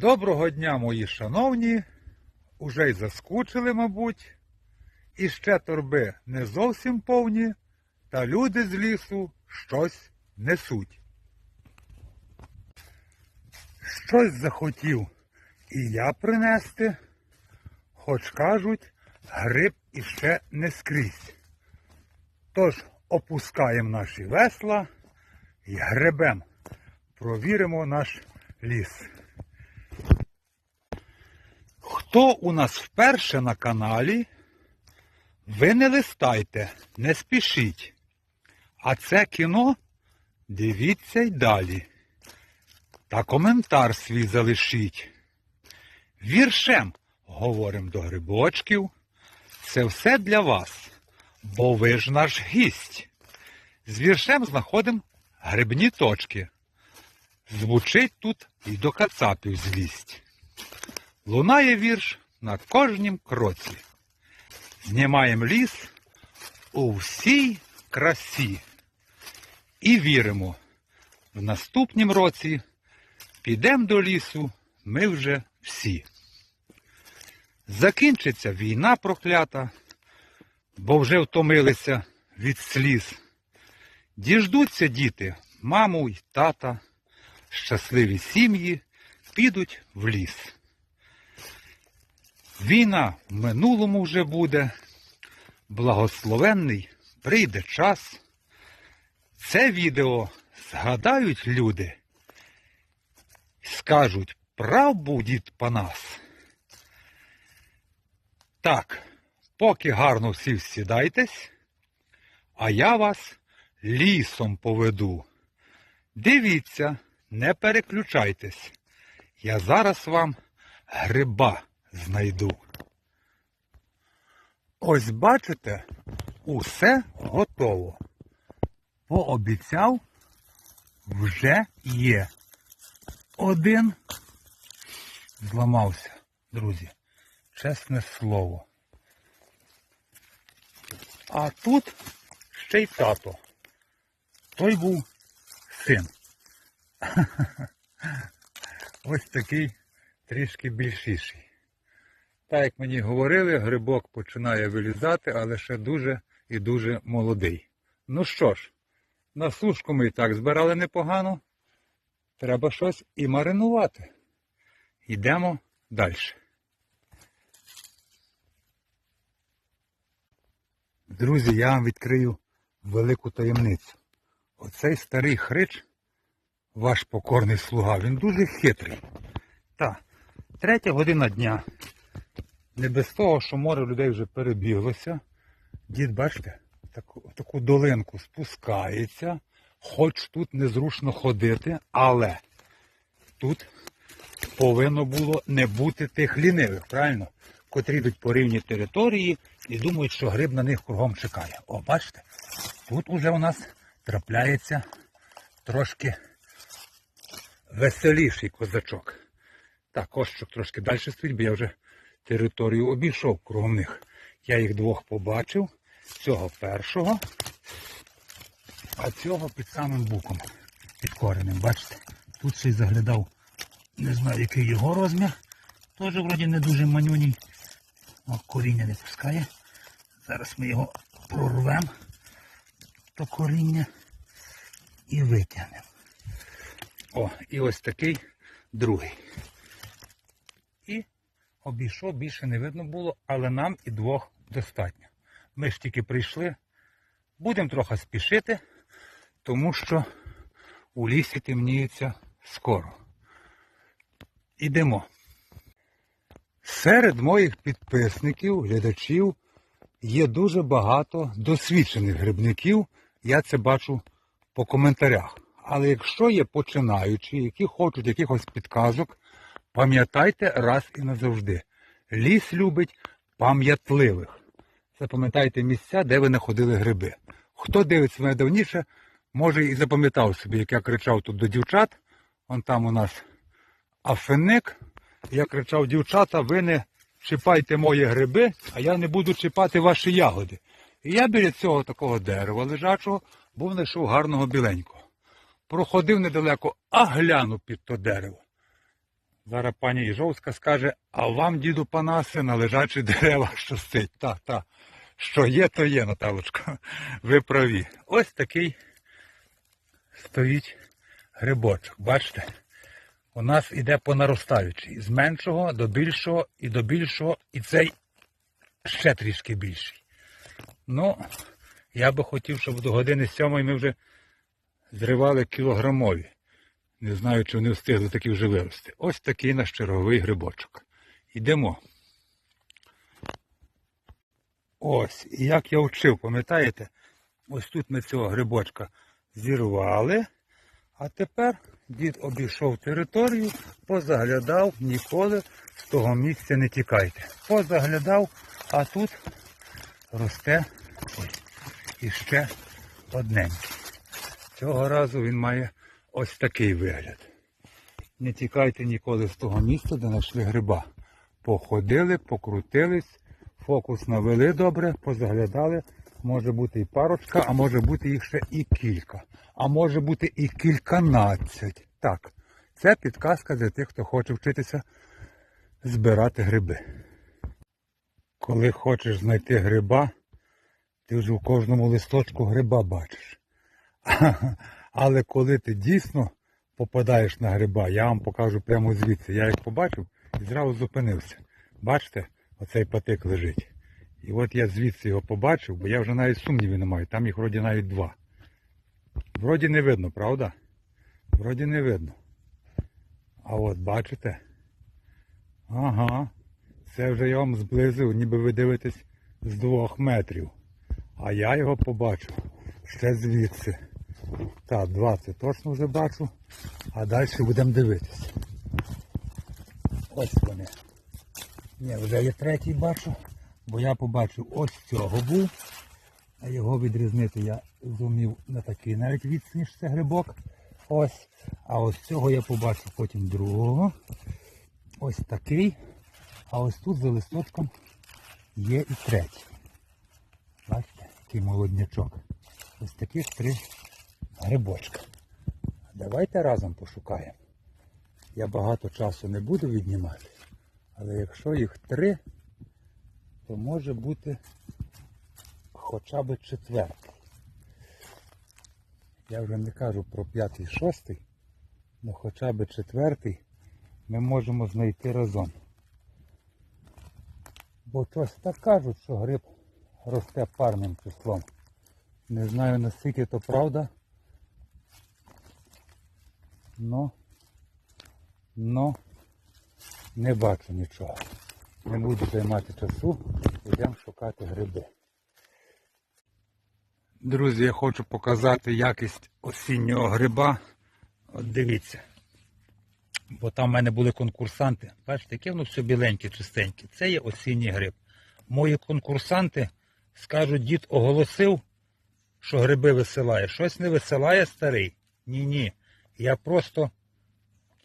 Доброго дня, мої шановні. Уже й заскучили, мабуть. І ще торби не зовсім повні, та люди з лісу щось несуть. Щось захотів і я принести, хоч кажуть, гриб іще не скрізь. Тож опускаємо наші весла і гребем. Провіримо наш ліс. Хто у нас вперше на каналі, ви не листайте, не спішіть. А це кіно дивіться й далі. Та коментар свій залишіть. Віршем говорим до грибочків. Це все для вас, бо ви ж наш гість. З віршем знаходимо грибні точки. Звучить тут і до кацапів злість. Лунає вірш на кожнім кроці. Знімаємо ліс у всій красі. І віримо, в наступнім році підемо до лісу ми вже всі. Закінчиться війна проклята, бо вже втомилися від сліз. Діждуться діти, маму й тата, щасливі сім'ї підуть в ліс. Війна в минулому вже буде, благословенний прийде час. Це відео згадають люди, скажуть, прав був дід Панас. Так, поки гарно всі сідайтесь, а я вас лісом поведу. Дивіться, не переключайтесь. Я зараз вам гриба знайду. Ось бачите, усе готово. Пообіцяв, вже є. Один зламався, друзі. Чесне слово. А тут ще й тато. Той був син. Ось такий трішки більшіший. Так як мені говорили, грибок починає вилізати, але ще дуже і дуже молодий. Ну що ж, на сушку ми і так збирали непогано. Треба щось і маринувати. Йдемо далі. Друзі, я вам відкрию велику таємницю. Оцей старий хрич, ваш покорний слуга, він дуже хитрий. Так, третя година дня. Не без того, що море людей вже перебіглося. Дід, бачите, таку, таку долинку спускається, хоч тут незручно ходити, але тут повинно було не бути тих лінивих, правильно? Котрі йдуть по рівній території і думають, що гриб на них кругом чекає. О, бачите? Тут уже у нас трапляється трошки веселіший козачок. Так, кошечок трошки далі стоїть, бо я вже територію обійшов кругом них. Я їх двох побачив. Цього першого, а цього під самим буком, під коренем. Бачите? Тут ще й заглядав, не знаю, який його розмір. Теж вроді не дуже манюній. О, коріння не пускає. Зараз ми його прорвемо, то коріння і витягнемо. О, і ось такий другий. І обійшов, більше не видно було, але нам і двох достатньо. Ми ж тільки прийшли. Будемо трохи спішити, тому що у лісі темніється скоро. Ідемо. Серед моїх підписників, глядачів є дуже багато досвідчених грибників. Я це бачу по коментарях. Але якщо є починаючі, які хочуть якихось підказок, пам'ятайте раз і назавжди. Ліс любить пам'ятливих. Запам'ятайте місця, де ви знаходили гриби. Хто дивиться мене давніше, може і запам'ятав собі, як я кричав тут до дівчат. Вон там у нас афеник. Я кричав, дівчата, ви не чіпайте мої гриби, а я не буду чіпати ваші ягоди. І я біля цього такого дерева лежачого був знайшов гарного біленького. Проходив недалеко, а глянув під то дерево. Зараз пані Іжовська скаже, а вам, діду Панасе, на лежачі дерева щастить. Та, та. Що є, то є, Наталочко. Ви праві. Ось такий стоїть грибочок. Бачите? У нас іде по наростаючій. З меншого до більшого і до більшого, і цей ще трішки більший. Ну, я би хотів, щоб до години сьомої ми вже зривали кілограмові. Не знаю, чи вони встигли такі вже вирости. Ось такий наш черговий грибочок. Йдемо. Ось, і як я вчив, пам'ятаєте? Ось тут ми цього грибочка зірвали, а тепер дід обійшов територію, позаглядав, ніколи з того місця не тікайте. Позаглядав, а тут росте ой, іще одненький. Цього разу він має ось такий вигляд. Не тікайте ніколи з того місця, де знайшли гриба. Походили, покрутились, фокус навели добре, позаглядали. Може бути і парочка, а може бути їх ще і кілька. А може бути і кільканадцять. Так, це підказка для тих, хто хоче вчитися збирати гриби. Коли хочеш знайти гриба, ти вже в кожному листочку гриба бачиш. Але коли ти дійсно попадаєш на гриба, я вам покажу прямо звідси. Я їх побачив і зразу зупинився. Бачите, оцей патик лежить. І от я звідси його побачив, бо я вже навіть сумнівів не маю. Там їх вроді навіть два. Вроді не видно, правда? Вроді не видно. А от бачите? Ага. Це вже я вам зблизив, ніби ви дивитесь з двох метрів. А я його побачив ще звідси. Так, два це точно вже бачу. А далі будемо дивитися. Ось вони. Ні, вже є третій бачу, бо я побачив ось цього був. А його відрізнити я зумів на такий навіть відстані, що це грибок. Ось. А ось цього я побачив потім другого. Ось такий. А ось тут за листочком є і третій. Бачите, який молоднячок. Ось таких три грибочка. Давайте разом пошукаємо. Я багато часу не буду віднімати, але якщо їх три, то може бути хоча б четвертий. Я вже не кажу про п'ятий, шостий, але хоча б четвертий ми можемо знайти разом. Бо щось так кажуть, що гриб росте парним числом. Не знаю наскільки то правда. Но, но не бачу нічого. Не буду займати часу, йдемо шукати гриби. Друзі, я хочу показати якість осіннього гриба. От дивіться. Бо там в мене були конкурсанти. Бачите, яке воно все біленьке, чистеньке. Це є осінній гриб. Мої конкурсанти скажуть, дід оголосив, що гриби висилає. Щось не висилає старий. Ні-ні. Я просто,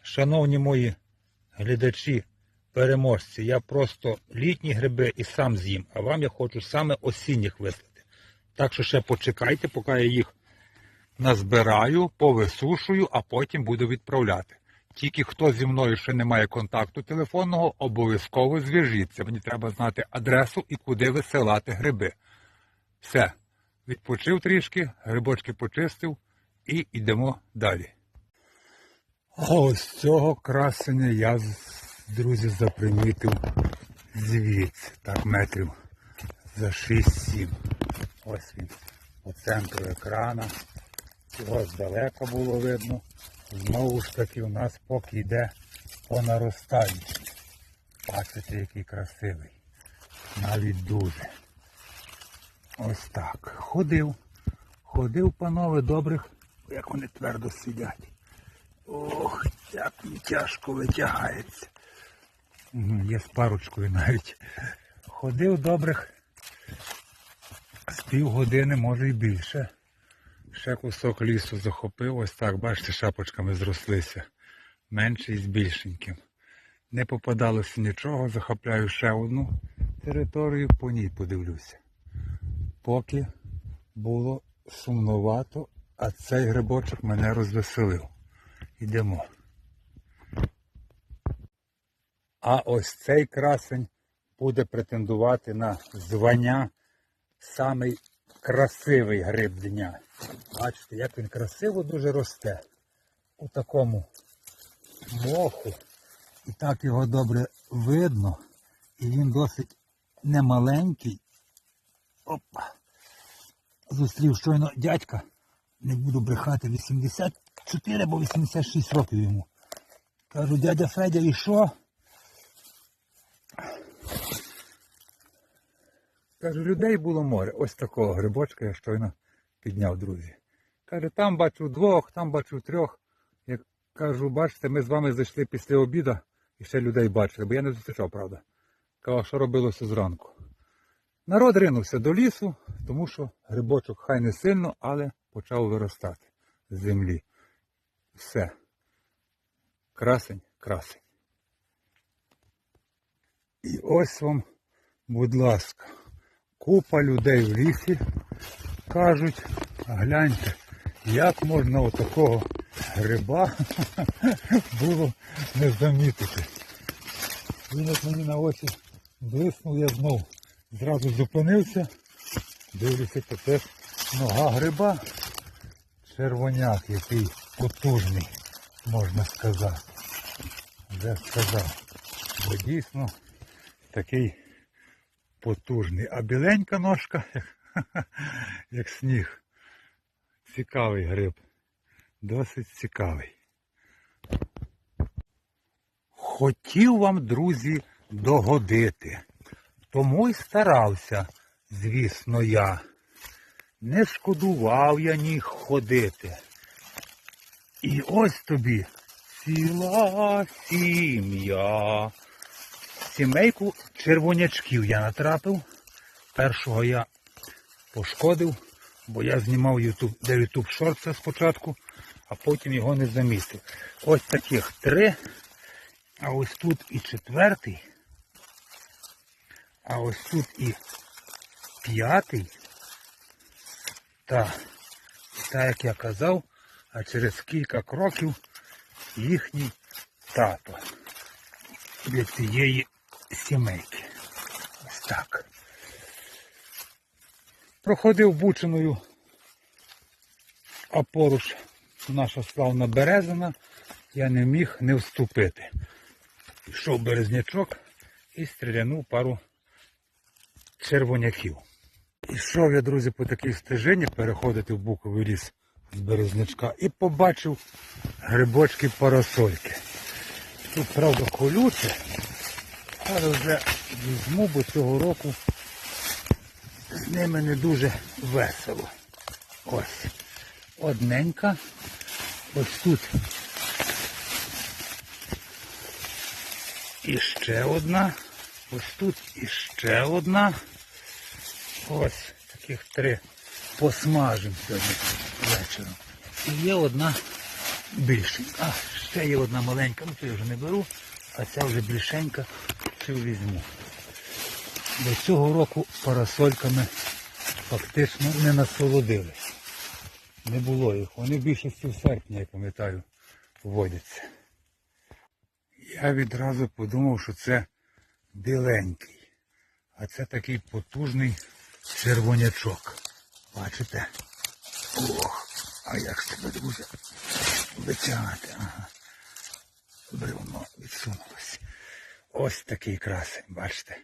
шановні мої глядачі, переможці, я просто літні гриби і сам з'їм, а вам я хочу саме осінніх вислати. Так що ще почекайте, поки я їх назбираю, повисушую, а потім буду відправляти. Тільки хто зі мною ще не має контакту телефонного, обов'язково зв'яжіться. Мені треба знати адресу і куди висилати гриби. Все, відпочив трішки, грибочки почистив і йдемо далі. А ось цього красення я, друзі, запримітив звідси, так метрів за 6-7. Ось він по центру екрана. Його здалека було видно. Знову ж таки у нас поки йде по наростанню. Бачите, який красивий. Навіть дуже. Ось так. Ходив. Ходив, панове, добрих, як вони твердо сидять. Ох, як тяжко витягається. Є з парочкою навіть. Ходив добрих з півгодини, може і більше. Ще кусок лісу захопив, ось так, бачите, шапочками зрослися. Менший з більшеньким. Не попадалося нічого, захопляю ще одну територію, по ній подивлюся. Поки було сумновато, а цей грибочок мене розвеселив. Йдемо. А ось цей красень буде претендувати на звання самий красивий гриб дня. Бачите, як він красиво дуже росте у такому моху. І так його добре видно. І він досить немаленький. Опа. Зустрів щойно дядька. Не буду брехати 84 або 86 років йому. Кажу, дядя Федя, і що? Кажу, людей було море. Ось такого грибочка я щойно підняв, друзі. Каже, там бачу двох, там бачу трьох. Я кажу, бачите, ми з вами зайшли після обіду і ще людей бачили, бо я не зустрічав, правда. Кажу, що робилося зранку. Народ ринувся до лісу, тому що грибочок хай не сильно, але почав виростати з землі. Все. Красень, красень. І ось вам, будь ласка, купа людей в лісі кажуть, гляньте, як можна отакого гриба було не замітити. Він от мені на очі блиснув, я знов зразу зупинився, дивлюся, то теж нога гриба, червоняк, який потужний, можна сказати. Вже сказав. Бо дійсно такий потужний. А біленька ножка, як, як сніг. Цікавий гриб. Досить цікавий. Хотів вам, друзі, догодити. Тому й старався, звісно, я. Не шкодував я ніг ходити. І ось тобі ціла сім'я. Сімейку червонячків я натрапив. Першого я пошкодив, бо я знімав YouTube, де YouTube шорт спочатку, а потім його не замістив. Ось таких три. А ось тут і четвертий. А ось тут і п'ятий. Та, так як я казав, а через кілька кроків їхній тато для цієї сімейки. Ось так. Проходив бучиною, а поруч наша славна березина, я не міг не вступити. Пішов березнячок і стрілянув пару червоняків. Ішов я, друзі, по такій стежині переходити в буковий ліс з березнячка і побачив грибочки парасольки. Тут, правда, колюче, але вже візьму, бо цього року з ними не дуже весело. Ось. Одненька. Ось тут. І ще одна. Ось тут іще одна. Ось таких три посмажимо сьогодні вечором. І є одна більшенька. А, ще є одна маленька, ну то я вже не беру, а ця вже більшенька, цю візьму. До цього року парасольками фактично не насолодились. Не було їх. Вони більшості в серпні, я пам'ятаю, водяться. Я відразу подумав, що це біленький. А це такий потужний червонячок. Бачите? Ох, а як ж тебе, друзі, витягати. Ага. Бревно відсунулось. Ось такий красень, бачите?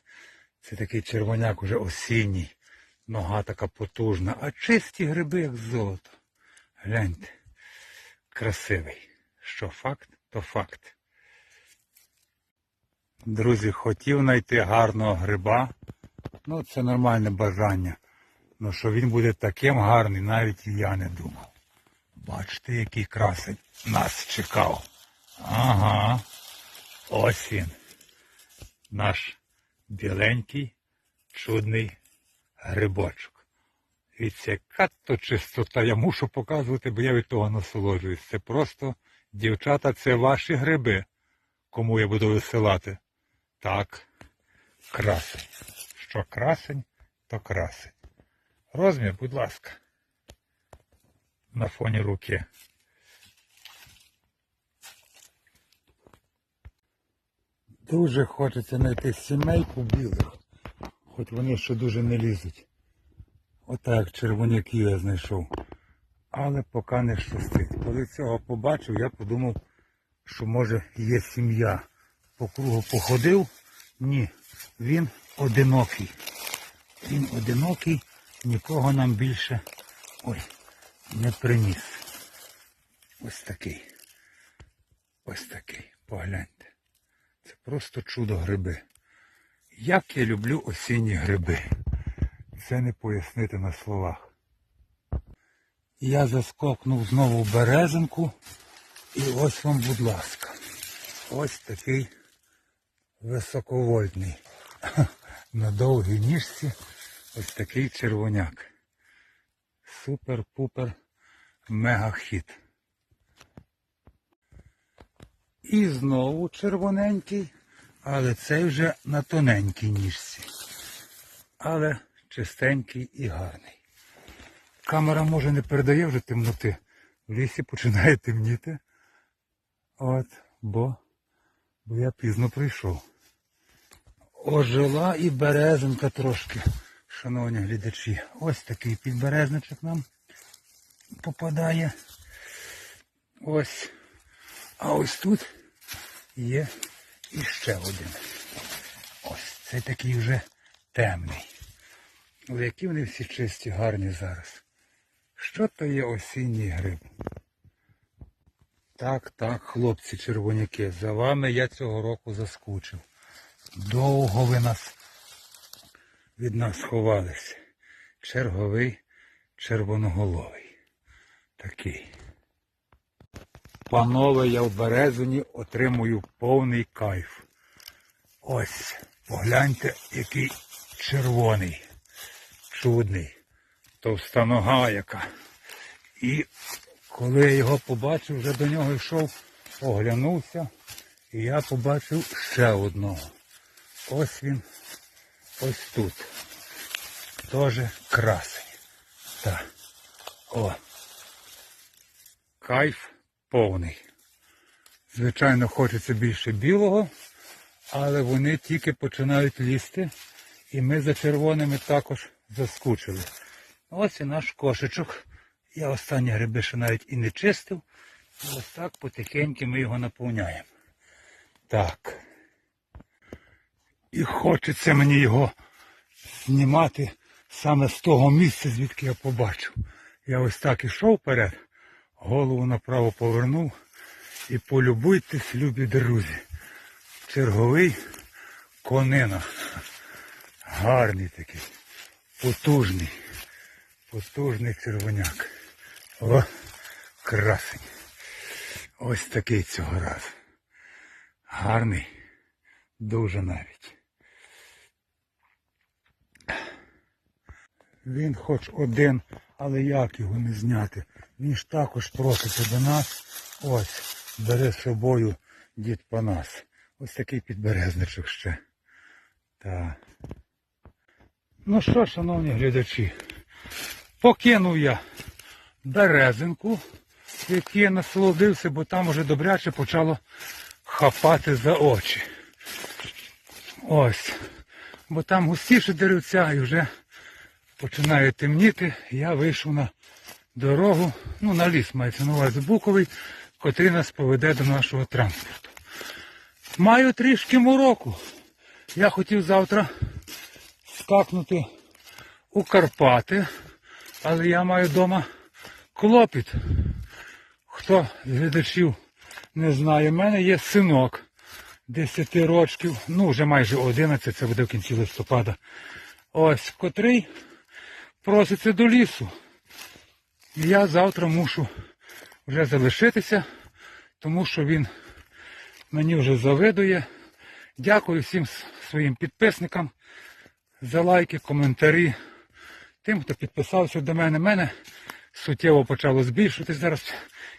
Це такий червоняк уже осінній. Нога така потужна, а чисті гриби, як золото. Гляньте. Красивий. Що факт, то факт. Друзі, хотів знайти гарного гриба. Ну, це нормальне бажання. Ну, що він буде таким гарний, навіть і я не думав. Бачите, який красень нас чекав. Ага. Ось він. Наш біленький, чудний грибочок. Дивіться, яка то чистота. Я мушу показувати, бо я від того насолоджуюсь. Це просто, дівчата, це ваші гриби, кому я буду висилати. Так, красень. Що красень, то красень. Розмір, будь ласка, на фоні руки. Дуже хочеться знайти сімейку білих, хоч вони ще дуже не лізуть. Отак червоняків я знайшов. Але поки не щастить. Коли цього побачив, я подумав, що може є сім'я. По кругу походив. Ні, він одинокий. Він одинокий, нікого нам більше ой, не приніс. Ось такий. Ось такий. Погляньте. Це просто чудо гриби. Як я люблю осінні гриби. Це не пояснити на словах. Я заскокнув знову березинку. І ось вам, будь ласка. Ось такий високовольтний. На довгій ніжці ось такий червоняк. Супер-пупер мега-хіт. І знову червоненький, але цей вже на тоненькій ніжці. Але чистенький і гарний. Камера може не передає вже темноти. В лісі починає темніти. От, бо, бо я пізно прийшов. Ожила і березинка трошки, шановні глядачі. Ось такий підберезничок нам попадає. Ось. А ось тут є іще один. Ось цей такий вже темний. Але які вони всі чисті, гарні зараз. Що то є осінній гриб? Так, так, хлопці червоняки, за вами я цього року заскучив. Довго ви нас від нас ховалися. Черговий червоноголовий. Такий. Панове, я в березині отримую повний кайф. Ось, погляньте, який червоний, чудний, товста нога яка. І коли я його побачив, вже до нього йшов, оглянувся, і я побачив ще одного. Ось він, ось тут. Тоже красень. Так. О. Кайф повний. Звичайно, хочеться більше білого, але вони тільки починають лізти. І ми за червоними також заскучили. Ось і наш кошечок. Я останні гриби ще навіть і не чистив. Ось так потихеньку ми його наповняємо. Так. І хочеться мені його знімати саме з того місця, звідки я побачив. Я ось так ішов вперед, голову направо повернув і полюбуйтесь, любі друзі. Черговий конина. Гарний такий, потужний, потужний червоняк. О, красень. Ось такий цього разу. Гарний, дуже навіть. Він хоч один, але як його не зняти? Він ж також проситься до нас. Ось, бере з собою дід Панас. Ось такий підберезничок ще. Так. Ну що, шановні глядачі, покинув я березинку, який я насолодився, бо там уже добряче почало хапати за очі. Ось. Бо там густіше деревця і вже починає темніти. Я вийшов на дорогу, ну на ліс мається на увазі буковий, котрий нас поведе до нашого транспорту. Маю трішки мороку. Я хотів завтра скакнути у Карпати, але я маю вдома клопіт. Хто з глядачів не знає, в мене є синок 10 років, ну вже майже 11, це буде в кінці листопада. Ось, котрий проситься до лісу. І я завтра мушу вже залишитися, тому що він мені вже завидує. Дякую всім своїм підписникам за лайки, коментарі. Тим, хто підписався до мене. Мене суттєво почало збільшуватись зараз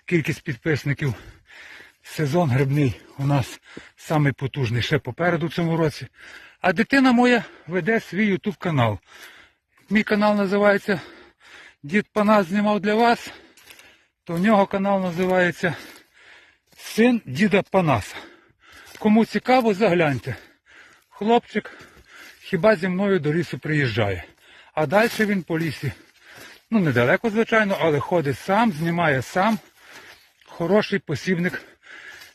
кількість підписників. Сезон грибний у нас самий ще попереду в цьому році. А дитина моя веде свій YouTube канал. Мій канал називається Дід Панас знімав для вас, то в нього канал називається Син Діда Панаса. кому цікаво, загляньте. Хлопчик хіба зі мною до лісу приїжджає. А далі він по лісі. Ну, недалеко, звичайно, але ходить сам, знімає сам. Хороший посібник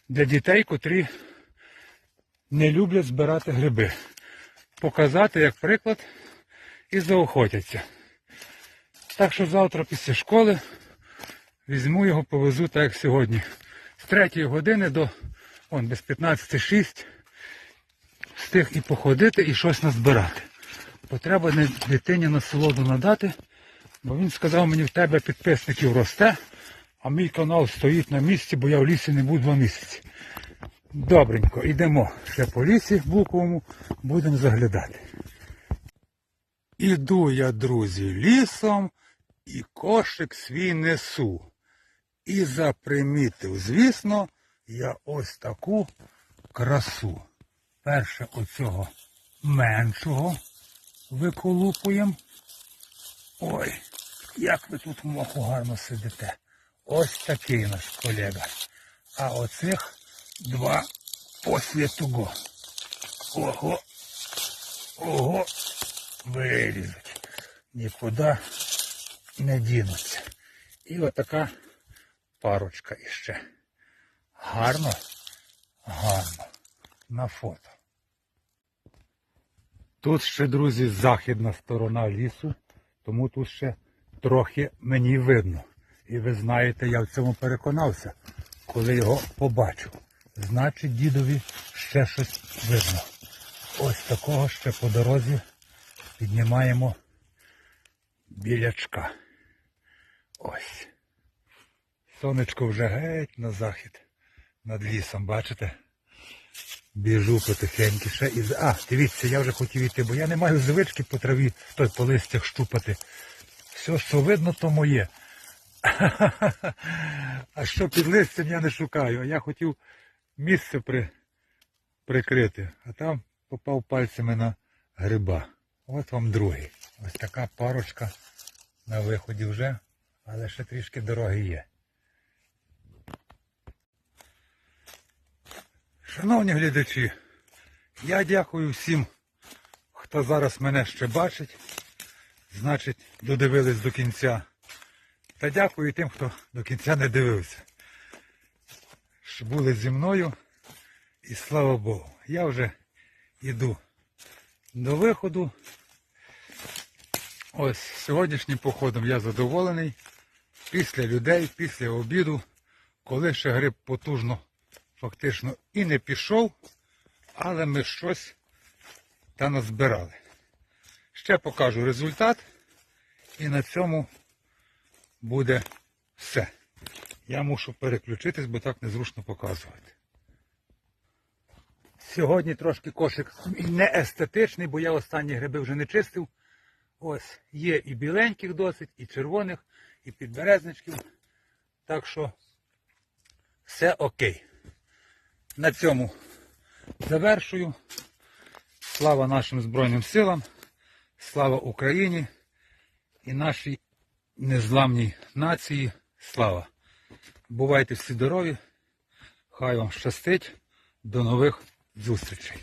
для дітей, котрі не люблять збирати гриби. Показати, як приклад, і заохотяться. Так що завтра після школи візьму його, повезу так, як сьогодні. З 3 години до он, без 15.06 встиг і походити, і щось назбирати. Бо треба не дитині насолоду надати, бо він сказав мені, в тебе підписників росте, а мій канал стоїть на місці, бо я в лісі не був два місяці. Добренько, йдемо ще по лісі буковому, будемо заглядати. Іду я, друзі, лісом і кошик свій несу. І запримітив, звісно, я ось таку красу. Перше оцього меншого виколупуємо. Ой, як ви тут в моху гарно сидите. Ось такий наш колега. А оцих два посвятого. Ого, ого, вилізуть. Нікуди не дінуться. І отака парочка іще. Гарно, гарно. На фото. Тут ще, друзі, західна сторона лісу, тому тут ще трохи мені видно. І ви знаєте, я в цьому переконався, коли його побачив. Значить, дідові ще щось видно. Ось такого ще по дорозі піднімаємо білячка. Ось. Сонечко вже геть на захід над лісом, бачите? Біжу потихеньку ще і... А, дивіться, я вже хотів йти, бо я не маю звички по траві, той по листях щупати. Все, що видно, то моє. А що під листям я не шукаю. А я хотів місце при... прикрити, а там попав пальцями на гриба. От вам другий. Ось така парочка на виході вже, але ще трішки дороги є. Шановні глядачі, я дякую всім, хто зараз мене ще бачить. Значить, додивились до кінця. Та дякую тим, хто до кінця не дивився. Що були зі мною. І слава Богу. Я вже йду до виходу. Ось сьогоднішнім походом я задоволений. Після людей, після обіду, коли ще гриб потужно фактично і не пішов, але ми щось та назбирали. Ще покажу результат, і на цьому буде все. Я мушу переключитись, бо так незручно показувати. Сьогодні трошки кошик не естетичний, бо я останні гриби вже не чистив. Ось є і біленьких досить, і червоних, і підберезничків. Так що все окей. На цьому завершую. Слава нашим Збройним силам, слава Україні і нашій незламній нації. Слава! Бувайте всі здорові! Хай вам щастить! До нових зустрічей!